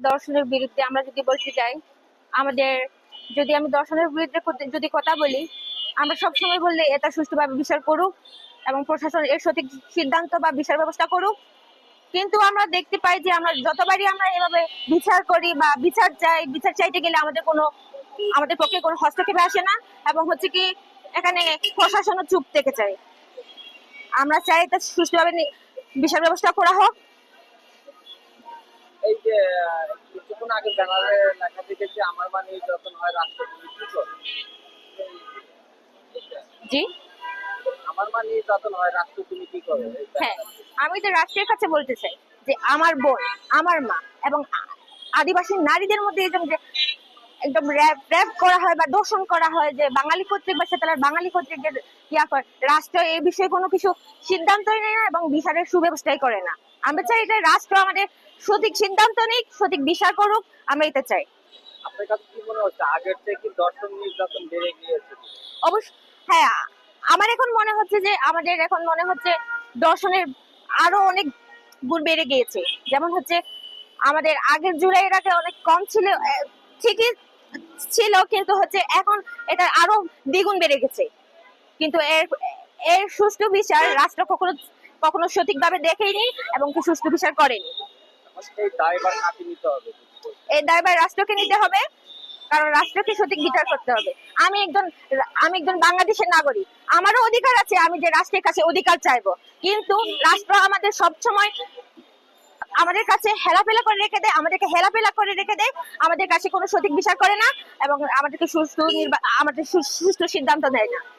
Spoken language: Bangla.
দর্শনের বিরুদ্ধে আমরা যদি বলতে যাই, আমাদের যদি আমি দর্শনের বিরুদ্ধে যদি কথা বলি, আমরা সবসময় বললে এটা সুষ্ঠুভাবে বিচার করুক এবং প্রশাসন এর সঠিক সিদ্ধান্ত বা বিচার ব্যবস্থা করুক। কিন্তু আমরা দেখতে পাই যে আমরা যতবারই আমরা এভাবে বিচার করি বা বিচার চাই, বিচার চাইতে গেলে আমাদের কোনো, আমাদের পক্ষে কোনো হস্তক্ষেপে আসে না এবং হচ্ছে কি এখানে প্রশাসনও চুপ থেকে চাই আমরা চাই এটা সুষ্ঠুভাবে বিচার ব্যবস্থা করা হোক। এই যে কিছুক্ষণ আগে ব্যানারে লেখা দেখেছি আমার মানে যখন হয় রাষ্ট্রপতি কি করে জি? আমার মানে যখন হয় রাষ্ট্রপতি কি করে হ্যাঁ আমি তো রাষ্ট্রের কাছে বলতে চাই যে আমার বোন আমার মা এবং আদিবাসী নারীদের মধ্যে এরকম যে একদম র্যাপ র্যাপ করা হয় বা দর্শন করা হয় যে বাঙালি কর্তৃক বা সেতালার বাঙালি কর্তৃক যে ইয়া করে রাষ্ট্র এই বিষয়ে কোনো কিছু সিদ্ধান্তই নেয় না এবং বিচারের সুব্যবস্থাই করে না। আমরা চাই এটা রাষ্ট্র আমাদের সঠিক সিদ্ধান্ত নিক সঠিক বিচার করুক আমরা এটা চাই। অবশ্য হ্যাঁ আমার এখন মনে হচ্ছে যে আমাদের এখন মনে হচ্ছে দর্শনের আরও অনেক গুণ বেড়ে গিয়েছে। যেমন হচ্ছে আমাদের আগের জুলাইয়ের আগে অনেক কম ছিল ঠিকই ছিল কিন্তু হচ্ছে এখন এটা আরও দ্বিগুণ বেড়ে গেছে। কিন্তু এর এর সুষ্ঠু বিচার রাষ্ট্র কখনো কখনো সঠিকভাবে দেখেনি এবং কি সুষ্ঠু বিচার করেনি এই দায়ভার রাষ্ট্রকে নিতে হবে কারণ রাষ্ট্রকে সঠিক বিচার করতে হবে। আমি একজন আমি একজন বাংলাদেশের নাগরিক। আমারও অধিকার আছে আমি যে রাষ্ট্রের কাছে অধিকার চাইব। কিন্তু রাষ্ট্র আমাদের সব সময় আমাদের কাছে হেলাফেলা করে রেখে দেয় আমাদেরকে হেলাফেলা করে রেখে দেয়। আমাদের কাছে কোনো সঠিক বিচার করে না এবং আমাদেরকে সুস্থ আমাদের সু- সুষ্ঠু সিদ্ধান্ত দেয় না।